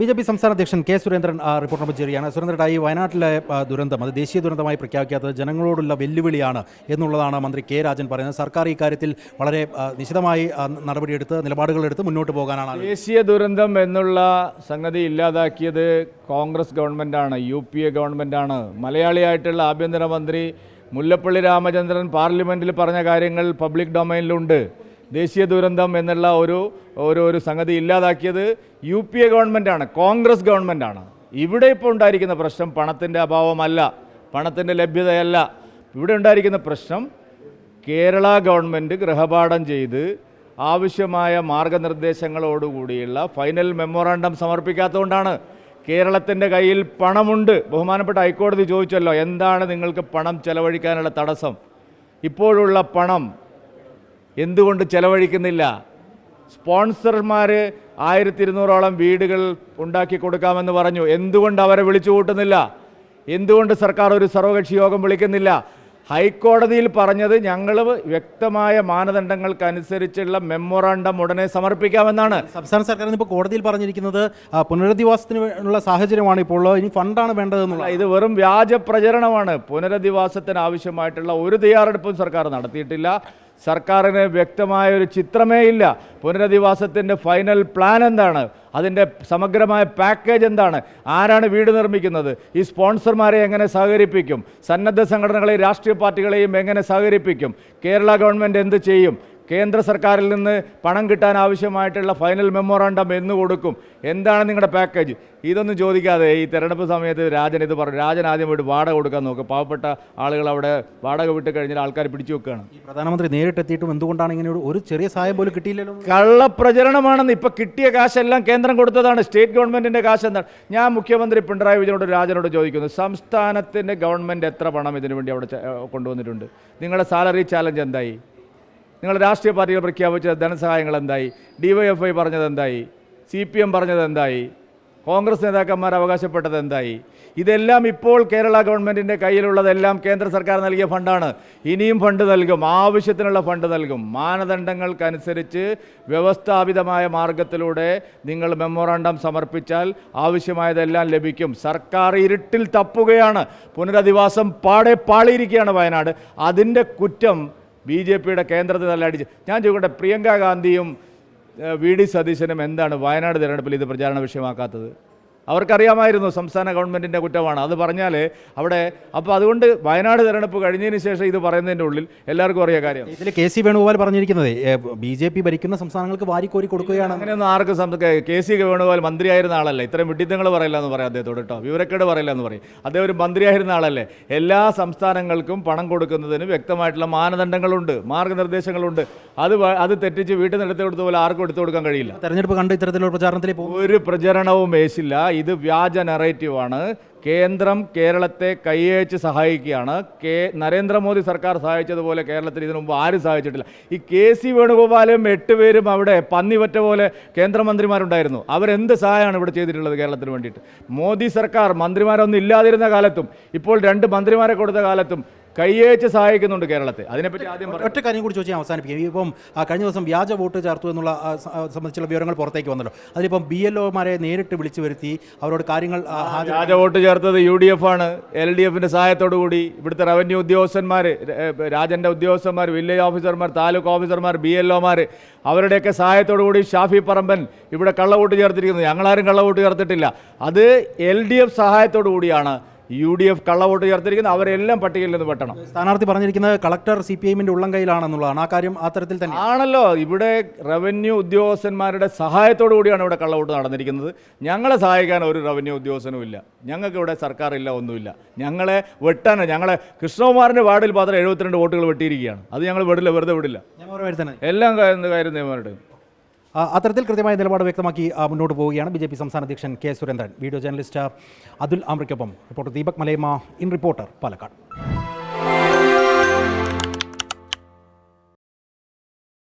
B J P സംസ്ഥാന അധ്യക്ഷൻ K Surendran ആ, റിപ്പോർട്ട് നമ്പർ ചെറിയാണ് സുരേന്ദ്രൻ ഈ വയനാട്ടിലെ ദുരന്തം അത് ദേശീയ ദുരന്തമായി പ്രഖ്യാപിക്കാത്തത് ജനങ്ങളോടുള്ള വെല്ലുവിളിയാണ് എന്നുള്ളതാണ് മന്ത്രി കെ രാജൻ പറയുന്നത്. സർക്കാർ ഇക്കാര്യത്തിൽ വളരെ നിശിതമായി നടപടിയെടുത്ത് നിലപാടുകളെടുത്ത് മുന്നോട്ട് പോകാനാണ്. ദേശീയ ദുരന്തം എന്നുള്ള സംഗതി ഇല്ലാതാക്കിയത് കോൺഗ്രസ് ഗവൺമെന്റാണ് യു പി എ ഗവൺമെന്റാണ് മലയാളിയായിട്ടുള്ള ആഭ്യന്തരമന്ത്രി മുല്ലപ്പള്ളി രാമചന്ദ്രൻ പാർലമെന്റിൽ പറഞ്ഞ കാര്യങ്ങൾ പബ്ലിക് ഡൊമൈനിലുണ്ട്. ദേശീയ ദുരന്തം എന്നുള്ള ഒരു ഒരു ഒരു സംഗതി ഇല്ലാതാക്കിയത് യു പി എ ഗവൺമെന്റാണ് കോൺഗ്രസ് ഗവൺമെന്റാണ് ഇവിടെ ഇപ്പോൾ ഉണ്ടായിരിക്കുന്ന പ്രശ്നം പണത്തിന്റെ അഭാവമല്ല പണത്തിന്റെ ലഭ്യതയല്ല. ഇവിടെ ഉണ്ടായിരിക്കുന്ന പ്രശ്നം കേരള ഗവൺമെന്റ് ഗൃഹപാഠം ചെയ്ത് ആവശ്യമായ മാർഗനിർദ്ദേശങ്ങളോടുകൂടിയുള്ള ഫൈനൽ മെമ്മോറാണ്ടം സമർപ്പിക്കാത്തതുകൊണ്ടാണ് കേരളത്തിന്റെ കയ്യിൽ പണമുണ്ട്. ബഹുമാനപ്പെട്ട ഹൈക്കോടതി ചോദിച്ചല്ലോ എന്താണ് നിങ്ങൾക്ക് പണം ചെലവഴിക്കാനുള്ള തടസ്സം? ഇപ്പോഴുള്ള പണം എന്തുകൊണ്ട് ചെലവഴിക്കുന്നില്ല? സ്പോൺസർമാർ ആയിരത്തി ഇരുന്നൂറോളം വീടുകൾ ഉണ്ടാക്കി കൊടുക്കാമെന്ന് പറഞ്ഞു. എന്തുകൊണ്ട് അവരെ വിളിച്ചു കൂട്ടുന്നില്ല? എന്തുകൊണ്ട് സർക്കാർ ഒരു സർവകക്ഷി യോഗം വിളിക്കുന്നില്ല? ഹൈക്കോടതിയിൽ പറഞ്ഞത് ഞങ്ങൾ വ്യക്തമായ മാനദണ്ഡങ്ങൾക്കനുസരിച്ചുള്ള മെമ്മോറാണ്ടം ഉടനെ സമർപ്പിക്കാമെന്നാണ്. സംസ്ഥാന സർക്കാർ ഇപ്പോൾ കോടതിയിൽ പറഞ്ഞിരിക്കുന്നത് പുനരധിവാസത്തിനുള്ള പുനരധിവാസത്തിന് ഉള്ള സാഹചര്യമാണ് ഇപ്പോൾ ഇനി ഫണ്ടാണ് വേണ്ടതെന്നുള്ള ഇത് വെറും വ്യാജ പ്രചരണമാണ്. പുനരധിവാസത്തിന് ആവശ്യമായിട്ടുള്ള ഒരു തയ്യാറെടുപ്പും സർക്കാർ നടത്തിയിട്ടില്ല. സർക്കാരിന് വ്യക്തമായ ഒരു ചിത്രമേ ഇല്ല. പുനരധിവാസത്തിന്റെ ഫൈനൽ പ്ലാൻ എന്താണ്? അതിന്റെ സമഗ്രമായ പാക്കേജ് എന്താണ്? ആരാണ് വീട് നിർമ്മിക്കുന്നത്? ഈ സ്പോൺസർമാരെ എങ്ങനെ സഹകരിപ്പിക്കും? സന്നദ്ധ സംഘടനകളെയും രാഷ്ട്രീയ പാർട്ടികളെയും എങ്ങനെ സഹകരിപ്പിക്കും? കേരള ഗവൺമെന്റ് എന്ത് ചെയ്യും? കേന്ദ്ര സർക്കാരിൽ നിന്ന് പണം കിട്ടാൻ ആവശ്യമായിട്ടുള്ള ഫൈനൽ മെമ്മോറാണ്ടം എന്ന് കൊടുക്കും. എന്താണ് നിങ്ങളുടെ പാക്കേജ് ഇതൊന്നും ചോദിക്കാതെ ഈ തെരഞ്ഞെടുപ്പ് സമയത്ത് രാജൻ ഇത് പറഞ്ഞു. രാജൻ ആദ്യം പോയിട്ട് വാടക കൊടുക്കാൻ നോക്കുക പാവപ്പെട്ട ആളുകൾ അവിടെ വാടക വിട്ട് കഴിഞ്ഞാൽ ആൾക്കാർ പിടിച്ചു വെക്കുകയാണ് പ്രധാനമന്ത്രി നേരിട്ടെത്തിയിട്ടും എന്തുകൊണ്ടാണ് ഇങ്ങനെ ഒരു- ഒരു ചെറിയ സഹായം പോലും കിട്ടിയില്ലല്ലോ? കള്ളപ്രചരണമാണെന്ന് ഇപ്പോൾ കിട്ടിയ കാശെല്ലാം കേന്ദ്രം കൊടുത്തതാണ്. സ്റ്റേറ്റ് ഗവൺമെന്റിന്റെ കാശ് എന്താണ് ഞാൻ മുഖ്യമന്ത്രി പിണറായി വിജയനോട് രാജനോട് ചോദിക്കുന്നു സംസ്ഥാനത്തിന്റെ ഗവൺമെന്റ് എത്ര പണം ഇതിനു വേണ്ടി അവിടെ കൊണ്ടുവന്നിട്ടുണ്ട്? നിങ്ങളുടെ സാലറി ചാലഞ്ച് എന്തായി? നിങ്ങളുടെ രാഷ്ട്രീയ പാർട്ടികൾ പ്രഖ്യാപിച്ച ധനസഹായങ്ങൾ എന്തായി ഡിവൈഎഫ്ഐ പറഞ്ഞത് എന്തായി സി പി എം പറഞ്ഞത് എന്തായി കോൺഗ്രസ് നേതാക്കന്മാർ അവകാശപ്പെട്ടത് എന്തായി ഇതെല്ലാം ഇപ്പോൾ കേരള ഗവൺമെന്റിന്റെ കയ്യിലുള്ളതെല്ലാം കേന്ദ്ര സർക്കാർ നൽകിയ ഫണ്ടാണ്. ഇനിയും ഫണ്ട് നൽകും ആവശ്യത്തിനുള്ള ഫണ്ട് നൽകും. മാനദണ്ഡങ്ങൾക്കനുസരിച്ച് വ്യവസ്ഥാപിതമായ മാർഗത്തിലൂടെ നിങ്ങൾ മെമ്മോറാണ്ടം സമർപ്പിച്ചാൽ ആവശ്യമായതെല്ലാം ലഭിക്കും. സർക്കാർ ഇരുട്ടിൽ തപ്പുകയാണ്. പുനരധിവാസം പാടെ പാളിയിരിക്കുകയാണ് വയനാട്. അതിന്റെ കുറ്റം ബി ജെ പിയുടെ കേന്ദ്രത്തിൽ നല്ല അടിച്ച്. ഞാൻ ചോദിക്കട്ടെ പ്രിയങ്ക ഗാന്ധിയും വി ഡി സതീശനും എന്താണ് വയനാട് തിരഞ്ഞെടുപ്പിൽ ഇത് പ്രചാരണ വിഷയമാക്കാത്തത്? അവർക്കറിയാമായിരുന്നു സംസ്ഥാന ഗവൺമെന്റിന്റെ കുറ്റമാണ്. അത് പറഞ്ഞാൽ അവിടെ അപ്പോൾ അതുകൊണ്ട് വയനാട് തിരഞ്ഞെടുപ്പ് കഴിഞ്ഞതിന് ശേഷം ഇത് പറയുന്നതിന്റെ ഉള്ളിൽ എല്ലാവർക്കും അറിയാം കാര്യം. ഇതിൽ കെ സി വേണുഗോപാൽ പറഞ്ഞിരിക്കുന്നത് ബി ജെ പി ഭരിക്കുന്ന സംസ്ഥാനങ്ങൾക്ക് വാരിക്കോരി കൊടുക്കുകയാണ്. അങ്ങനെയൊന്നും ആർക്കും കെ- സി വേണുഗോപാൽ മന്ത്രിയായിരുന്ന ആളല്ലേ. ഇത്രയും വിഡിത്തങ്ങൾ പറയില്ല എന്ന് പറയാം അദ്ദേഹത്തോട് കേട്ടോ. വിവരക്കേട് പറയില്ല എന്ന് പറയും. അദ്ദേഹം ഒരു മന്ത്രിയായിരുന്ന ആളല്ലേ. എല്ലാ സംസ്ഥാനങ്ങൾക്കും പണം കൊടുക്കുന്നതിന് വ്യക്തമായിട്ടുള്ള മാനദണ്ഡങ്ങളുണ്ട് മാർഗനിർദ്ദേശങ്ങളുണ്ട്. അത് അത് തെറ്റിച്ച് വീട്ടിൽ നിന്ന് എടുത്തു കൊടുത്ത പോലെ ആർക്കും എടുത്തു കൊടുക്കാൻ കഴിയില്ല. തെരഞ്ഞെടുപ്പ് കണ്ട് ഇത്തരത്തിലുള്ള പ്രചാരണത്തിൽ ഒരു പ്രചരണവും ഏശില്ല. ഇത് വ്യാജ നെറേറ്റീവാണ് കേന്ദ്രം കേരളത്തെ കൈയച്ച് സഹായിക്കുകയാണ്. കെ നരേന്ദ്രമോദി സർക്കാർ സഹായിച്ചതുപോലെ കേരളത്തിൽ ഇതിനു മുമ്പ് ആരും സഹായിച്ചിട്ടില്ല. ഈ കെ സി വേണുഗോപാലും എട്ട് പേരും അവിടെ പന്നിവറ്റ പോലെ കേന്ദ്രമന്ത്രിമാരുണ്ടായിരുന്നു. അവരെന്ത് സഹായമാണ് ഇവിടെ ചെയ്തിട്ടുള്ളത് കേരളത്തിന് വേണ്ടിയിട്ട്? മോദി സർക്കാർ മന്ത്രിമാരൊന്നും ഇല്ലാതിരുന്ന കാലത്തും ഇപ്പോൾ രണ്ട് മന്ത്രിമാരെ കൊടുത്ത കാലത്തും കൈയച്ച് സഹായിക്കുന്നുണ്ട് കേരളത്തെ. അതിനെപ്പറ്റി ആദ്യം ഒറ്റ കാര്യം കൂടി ചോദിച്ചാൽ അവസാനിപ്പിക്കും. ഇപ്പം കഴിഞ്ഞ ദിവസം വ്യാജ വോട്ട് ചേർത്തു എന്നുള്ള സംബന്ധിച്ചുള്ള വിവരങ്ങൾ പുറത്തേക്ക് വന്നല്ലോ. അതിലിപ്പം ബി എൽ ഒമാരെ നേരിട്ട് വിളിച്ചു വരുത്തി അവരോട് കാര്യങ്ങൾ വ്യാജ വോട്ട് ചേർത്തത് യു ഡി എഫ് ആണ് എൽ ഡി എഫിന്റെ സഹായത്തോടു കൂടി ഇവിടുത്തെ റവന്യൂ ഉദ്യോഗസ്ഥന്മാർ രാജന്റെ ഉദ്യോഗസ്ഥന്മാർ വില്ലേജ് ഓഫീസർമാർ താലൂക്ക് ഓഫീസർമാർ ബി എൽ ഒമാർ അവരുടെയൊക്കെ സഹായത്തോടു കൂടി ഷാഫി പറമ്പൻ ഇവിടെ കള്ളവോട്ട് ചേർത്തിരിക്കുന്നത്. ഞങ്ങളാരും കള്ളവോട്ട് ചേർത്തിട്ടില്ല. അത് എൽ ഡി എഫ് സഹായത്തോടു കൂടിയാണ്. യു ഡി എഫ് കള്ളവോട്ട് ചേർത്തിരിക്കുന്നത് അവരെല്ലാം പട്ടികയിൽ നിന്ന് പെട്ടണം. സ്ഥാനാർത്ഥി പറഞ്ഞിരിക്കുന്നത് കളക്ടർ സി പി എമ്മിന്റെ ഉള്ളം കയ്യിലാണെന്നുള്ളതാണ് ആ കാര്യം അത്തരത്തിൽ തന്നെ. ആണല്ലോ. ഇവിടെ റവന്യൂ ഉദ്യോഗസ്ഥന്മാരുടെ സഹായത്തോടു കൂടിയാണ് ഇവിടെ കള്ളവോട്ട് നടന്നിരിക്കുന്നത്. ഞങ്ങളെ സഹായിക്കാൻ ഒരു റവന്യൂ ഉദ്യോഗസ്ഥനും ഇല്ല. ഞങ്ങൾക്ക് ഇവിടെ സർക്കാർ ഇല്ല ഒന്നുമില്ല. ഞങ്ങളെ വെട്ടാൻ ഞങ്ങളെ കൃഷ്ണകുമാറിന്റെ വാർഡിൽ മാത്രം എഴുപത്തിരണ്ട് വോട്ടുകൾ വെട്ടിയിരിക്കുകയാണ്. അത് ഞങ്ങൾ വിടില്ല വെറുതെ വിടില്ല. എല്ലാം കാര്യം ആ, അത്തരത്തിൽ കൃത്യമായ നിലപാട് വ്യക്തമാക്കി മുന്നോട്ട് പോവുകയാണ് ബി ജെ പി സംസ്ഥാന അധ്യക്ഷൻ K Surendran. Video journalist Atul ആമ്രയ്ക്കൊപ്പം reporter Deepak Malayamma in reporter Palakkad.